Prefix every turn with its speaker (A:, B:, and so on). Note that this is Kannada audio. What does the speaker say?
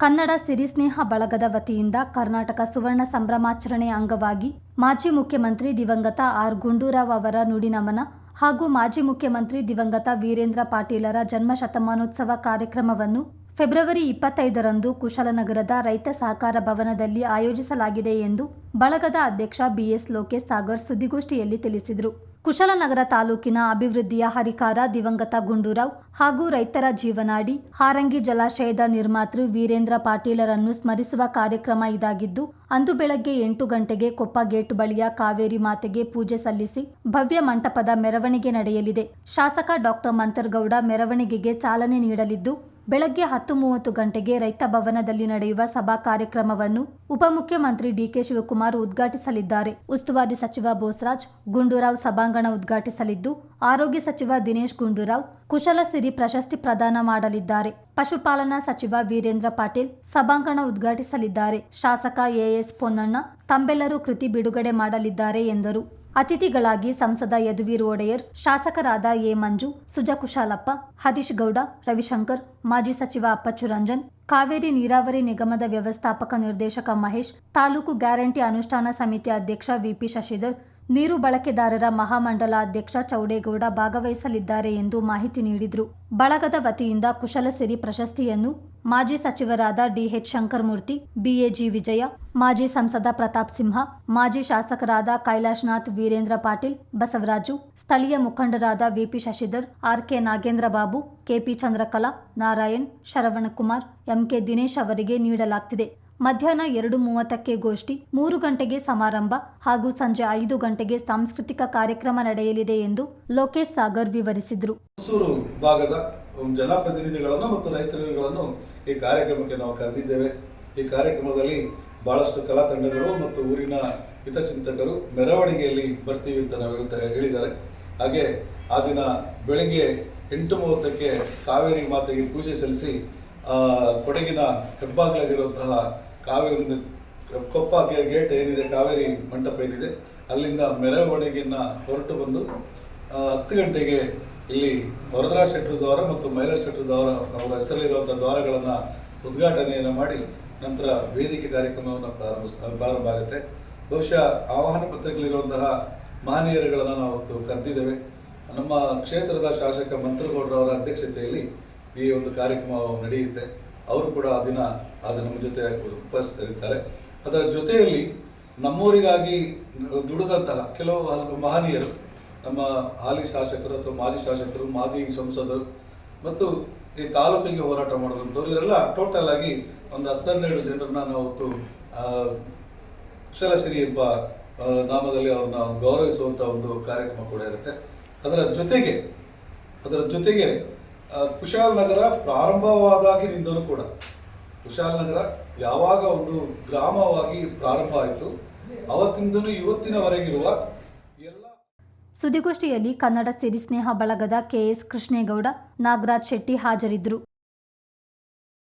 A: ಕನ್ನಡ ಸಿರಿಸ್ನೇಹ ಬಳಗದ ವತಿಯಿಂದ ಕರ್ನಾಟಕ ಸುವರ್ಣ ಸಂಭ್ರಮಾಚರಣೆಯ ಅಂಗವಾಗಿ ಮಾಜಿ ಮುಖ್ಯಮಂತ್ರಿ ದಿವಂಗತ ಆರ್ ಗುಂಡೂರಾವ್ ಅವರ ನುಡಿನಮನ ಹಾಗೂ ಮಾಜಿ ಮುಖ್ಯಮಂತ್ರಿ ದಿವಂಗತ ವೀರೇಂದ್ರ ಪಾಟೀಲರ ಜನ್ಮ ಶತಮಾನೋತ್ಸವ ಕಾರ್ಯಕ್ರಮವನ್ನು ಫೆಬ್ರವರಿ ಇಪ್ಪತ್ತೈದರಂದು ಕುಶಲನಗರದ ರೈತ ಸಹಕಾರ ಭವನದಲ್ಲಿ ಆಯೋಜಿಸಲಾಗಿದೆ ಎಂದು ಬಳಗದ ಅಧ್ಯಕ್ಷ ಬಿಎಸ್ ಲೋಕೇಶ್ ಸಾಗರ್ ಸುದ್ದಿಗೋಷ್ಠಿಯಲ್ಲಿ ತಿಳಿಸಿದರು. ಕುಶಲನಗರ ತಾಲೂಕಿನ ಅಭಿವೃದ್ಧಿಯ ಹರಿಕಾರ ದಿವಂಗತ ಗುಂಡೂರಾವ್ ಹಾಗೂ ರೈತರ ಜೀವನಾಡಿ ಹಾರಂಗಿ ಜಲಾಶಯದ ನಿರ್ಮಾತೃ ವೀರೇಂದ್ರ ಪಾಟೀಲರನ್ನು ಸ್ಮರಿಸುವ ಕಾರ್ಯಕ್ರಮ ಇದಾಗಿದ್ದು, ಅಂದು ಬೆಳಗ್ಗೆ ಎಂಟು ಗಂಟೆಗೆ ಕೊಪ್ಪ ಗೇಟ್ ಬಳಿಯ ಕಾವೇರಿ ಮಾತೆಗೆ ಪೂಜೆ ಸಲ್ಲಿಸಿ ಭವ್ಯ ಮಂಟಪದ ಮೆರವಣಿಗೆ ನಡೆಯಲಿದೆ. ಶಾಸಕ ಡಾಕ್ಟರ್ ಮಂತರ್ಗೌಡ ಮೆರವಣಿಗೆಗೆ ಚಾಲನೆ ನೀಡಲಿದ್ದು ಬೆಳಗ್ಗೆ ಹತ್ತು ಮೂವತ್ತು ಗಂಟೆಗೆ ರೈತ ಭವನದಲ್ಲಿ ನಡೆಯುವ ಸಭಾ ಕಾರ್ಯಕ್ರಮವನ್ನು ಉಪಮುಖ್ಯಮಂತ್ರಿ ಡಿಕೆ ಶಿವಕುಮಾರ್ ಉದ್ಘಾಟಿಸಲಿದ್ದಾರೆ. ಉಸ್ತುವಾರಿ ಸಚಿವ ಬೋಸರಾಜ್, ಗುಂಡೂರಾವ್ ಸಭಾಂಗಣ ಉದ್ಘಾಟಿಸಲಿದ್ದು, ಆರೋಗ್ಯ ಸಚಿವ ದಿನೇಶ್ ಗುಂಡೂರಾವ್ ಕುಶಲ ಸಿರಿ ಪ್ರಶಸ್ತಿ ಪ್ರದಾನ ಮಾಡಲಿದ್ದಾರೆ. ಪಶುಪಾಲನಾ ಸಚಿವ ವೀರೇಂದ್ರ ಪಾಟೀಲ್ ಸಭಾಂಗಣ ಉದ್ಘಾಟಿಸಲಿದ್ದಾರೆ. ಶಾಸಕ ಎಎಸ್ ಪೊನ್ನಣ್ಣ ತಂಬೆಲ್ಲರೂ ಕೃತಿ ಬಿಡುಗಡೆ ಮಾಡಲಿದ್ದಾರೆ ಎಂದರು. ಅತಿಥಿಗಳಾಗಿ ಸಂಸದ ಯದುವೀರ್ ಒಡೆಯರ್, ಶಾಸಕರಾದ ಎ. ಮಂಜು ಸುಜಕುಶಾಲಪ್ಪ ಹರೀಶ್ ಗೌಡ, ರವಿಶಂಕರ್, ಮಾಜಿ ಸಚಿವ ಅಪ್ಪಚ್ಚು ರಂಜನ್ ಕಾವೇರಿ ನೀರಾವರಿ ನಿಗಮದ ವ್ಯವಸ್ಥಾಪಕ ನಿರ್ದೇಶಕ ಮಹೇಶ್, ತಾಲೂಕು ಗ್ಯಾರಂಟಿ ಅನುಷ್ಠಾನ ಸಮಿತಿ ಅಧ್ಯಕ್ಷ ವಿಪಿ ಶಶಿಧರ್, ನೀರು ಬಳಕೆದಾರರ ಮಹಾಮಂಡಲ ಅಧ್ಯಕ್ಷ ಚೌಡೇಗೌಡ ಭಾಗವಹಿಸಲಿದ್ದಾರೆ ಎಂದು ಮಾಹಿತಿ ನೀಡಿದರು. ಬಳಗದ ವತಿಯಿಂದ ಕುಶಲಸಿರಿ ಪ್ರಶಸ್ತಿಯನ್ನು ಮಾಜಿ ಸಚಿವರಾದ ಡಿಎಚ್ ಶಂಕರಮೂರ್ತಿ ಬಿಎಜಿ ವಿಜಯ, ಮಾಜಿ ಸಂಸದ ಪ್ರತಾಪ್ ಸಿಂಹ, ಮಾಜಿ ಶಾಸಕರಾದ ಕೈಲಾಶ್ನಾಥ್ ವೀರೇಂದ್ರ ಪಾಟೀಲ್, ಬಸವರಾಜು, ಸ್ಥಳೀಯ ಮುಖಂಡರಾದ VP Shashidhar, RK Nagendra Babu, KP Chandrakala, Narayan, Sharavanakumar, MK Dinesh ಅವರಿಗೆ ನೀಡಲಾಗ್ತಿದೆ. ಮಧ್ಯಾಹ್ನ ಎರಡು ಮೂವತ್ತಕ್ಕೆ ಗೋಷ್ಠಿ, ಮೂರು ಗಂಟೆಗೆ ಸಮಾರಂಭ ಹಾಗೂ ಸಂಜೆ ಐದು ಗಂಟೆಗೆ ಸಾಂಸ್ಕೃತಿಕ ಕಾರ್ಯಕ್ರಮ ನಡೆಯಲಿದೆ ಎಂದು ಲೋಕೇಶ್ ಸಾಗರ್ ವಿವರಿಸಿದರು.
B: ಭಾಗದ ಜನಪ್ರತಿನಿಧಿಗಳನ್ನು ಮತ್ತು ರೈತರುಗಳನ್ನು ಈ ಕಾರ್ಯಕ್ರಮಕ್ಕೆ ನಾವು ಕರೆದಿದ್ದೇವೆ. ಈ ಕಾರ್ಯಕ್ರಮದಲ್ಲಿ ಬಹಳಷ್ಟು ಕಲಾ ತಂಡಗಳು ಮತ್ತು ಊರಿನ ಹಿತಚಿಂತಕರು ಮೆರವಣಿಗೆಯಲ್ಲಿ ಬರ್ತೀವಿ ಅಂತ ನಾವು ಹೇಳಿದ್ದಾರೆ. ಹಾಗೆ ಆ ದಿನ ಬೆಳಿಗ್ಗೆ ಎಂಟು ಮೂವತ್ತಕ್ಕೆ ಕಾವೇರಿ ಮಾತೆಗೆ ಪೂಜೆ ಸಲ್ಲಿಸಿ ಕೊಡಗಿನ ಹೆಬ್ಬಾಗ್ಲಾಗಿರುವಂತಹ ಕಾವೇರಿ ಕೊಪ್ಪ ಗೇಟ್ ಏನಿದೆ, ಕಾವೇರಿ ಮಂಟಪ ಏನಿದೆ, ಅಲ್ಲಿಂದ ಮೆರವಣಿಗೆಯನ್ನ ಹೊರಟು ಬಂದು ಹತ್ತು ಗಂಟೆಗೆ ಇಲ್ಲಿ ವರದರಾ ಶೆಟ್ಟರು ದ್ವಾರ ಮತ್ತು ಮೈಲಾ ಶೆಟ್ಟರ್ ದ್ವಾರ ಅವರ ಹೆಸರಲ್ಲಿರುವಂಥ ದ್ವಾರಗಳನ್ನು ಉದ್ಘಾಟನೆಯನ್ನು ಮಾಡಿ ನಂತರ ವೇದಿಕೆ ಕಾರ್ಯಕ್ರಮವನ್ನು ಪ್ರಾರಂಭಿಸ್ತಾ, ಪ್ರಾರಂಭ ಆಗುತ್ತೆ. ಬಹುಶಃ ಆಹ್ವಾನ ಪತ್ರಿಕೆಗಳಿರುವಂತಹ ಮಹನೀಯರುಗಳನ್ನು ನಾವು ಕರೆದಿದ್ದೇವೆ. ನಮ್ಮ ಕ್ಷೇತ್ರದ ಶಾಸಕ ಮಂತ್ರಗೌಡರವರ ಅಧ್ಯಕ್ಷತೆಯಲ್ಲಿ ಈ ಒಂದು ಕಾರ್ಯಕ್ರಮ ನಡೆಯುತ್ತೆ. ಅವರು ಕೂಡ ಆ ದಿನ ಆಗ ನಮ್ಮ ಜೊತೆ ಉಪಸ್ಥಿತರಿರ್ತಾರೆ. ಅದರ ಜೊತೆಯಲ್ಲಿ ನಮ್ಮೂರಿಗಾಗಿ ದುಡಿದಂತಹ ಕೆಲವು ಮಹನೀಯರು ನಮ್ಮ ಹಾಲಿ ಶಾಸಕರು ಅಥವಾ ಮಾಜಿ ಶಾಸಕರು ಮಾಜಿ ಸಂಸದರು ಮತ್ತು ಈ ತಾಲೂಕಿಗೆ ಹೋರಾಟ ಮಾಡಿದಂಥವ್ರು ಇವರೆಲ್ಲ ಟೋಟಲ್ ಆಗಿ ಒಂದು ಹತ್ತನ್ನೆರಡು ಜನರನ್ನ ನಾವು ಅವತ್ತು ಆ, ಕುಶಲಸಿರಿ ಎಂಬ ನಾಮದಲ್ಲಿ ಅವ್ರನ್ನ ಗೌರವಿಸುವಂಥ ಒಂದು ಕಾರ್ಯಕ್ರಮ ಕೂಡ ಇರುತ್ತೆ. ಅದರ ಜೊತೆಗೆ ಅದರ ಜೊತೆಗೆ ಕುಶಾಲನಗರ ಪ್ರಾರಂಭವಾದಾಗಿನಿಂದಲೂ ಕೂಡ. ಕುಶಾಲನಗರ ಯಾವಾಗ ಒಂದು ಗ್ರಾಮವಾಗಿ ಪ್ರಾರಂಭ ಆಯಿತು ಅವತ್ತಿಂದಲೂ ಇವತ್ತಿನವರೆಗಿರುವ ಎಲ್ಲ
A: ಸುದ್ದಿಗೋಷ್ಠಿಯಲ್ಲಿ ಕನ್ನಡ ಸಿರಿಸ್ನೇಹ ಬಳಗದ ಕೆಎಸ್ ಕೃಷ್ಣೇಗೌಡ, ನಾಗರಾಜ್ ಶೆಟ್ಟಿ ಹಾಜರಿದ್ದರು.